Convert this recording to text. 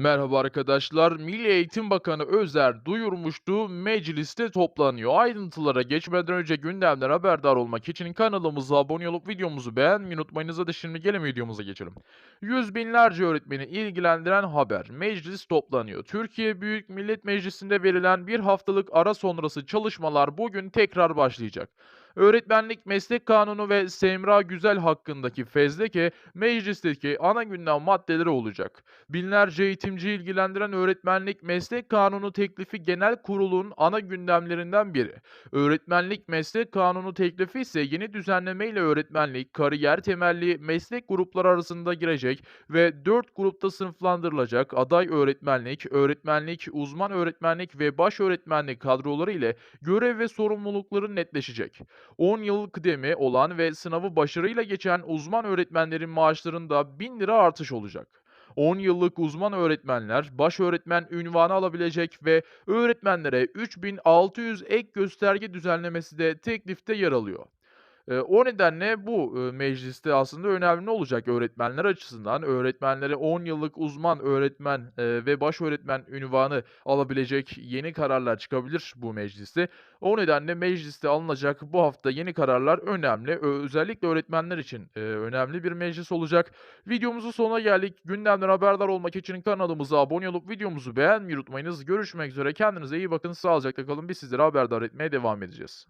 Merhaba arkadaşlar. Milli Eğitim Bakanı Özer duyurmuştu. Mecliste toplanıyor. Ayrıntılara geçmeden önce gündemden haberdar olmak için kanalımıza abone olup videomuzu beğenmeyi unutmayınız. Hadi şimdi gelin videomuza geçelim. Yüz binlerce öğretmeni ilgilendiren haber. Meclis toplanıyor. Türkiye Büyük Millet Meclisi'nde verilen bir haftalık ara sonrası çalışmalar bugün tekrar başlayacak. Öğretmenlik Meslek Kanunu ve Semra Güzel hakkındaki fezleke meclisteki ana gündem maddeleri olacak. Binlerce eğitimci ilgilendiren Öğretmenlik Meslek Kanunu teklifi genel kurulun ana gündemlerinden biri. Öğretmenlik Meslek Kanunu teklifi ise yeni düzenlemeyle öğretmenlik, kariyer temelli meslek grupları arasında girecek ve 4 grupta sınıflandırılacak aday öğretmenlik, öğretmenlik, uzman öğretmenlik ve baş öğretmenlik kadroları ile görev ve sorumlulukları netleşecek. 10 yıl kıdemi olan ve sınavı başarıyla geçen uzman öğretmenlerin maaşlarında 1000 lira artış olacak. 10 yıllık uzman öğretmenler baş öğretmen ünvanı alabilecek ve öğretmenlere 3600 ek gösterge düzenlemesi de teklifte yer alıyor. O nedenle bu, mecliste aslında önemli olacak öğretmenler açısından. Öğretmenlere 10 yıllık uzman öğretmen, ve baş öğretmen ünvanı alabilecek yeni kararlar çıkabilir bu mecliste. O nedenle mecliste alınacak bu hafta yeni kararlar önemli. Özellikle öğretmenler için, önemli bir meclis olacak. Videomuzun sonuna geldik. Gündemden haberdar olmak için kanalımıza abone olup videomuzu beğenmeyi unutmayınız. Görüşmek üzere. Kendinize iyi bakın. Sağlıcakla kalın. Biz sizleri haberdar etmeye devam edeceğiz.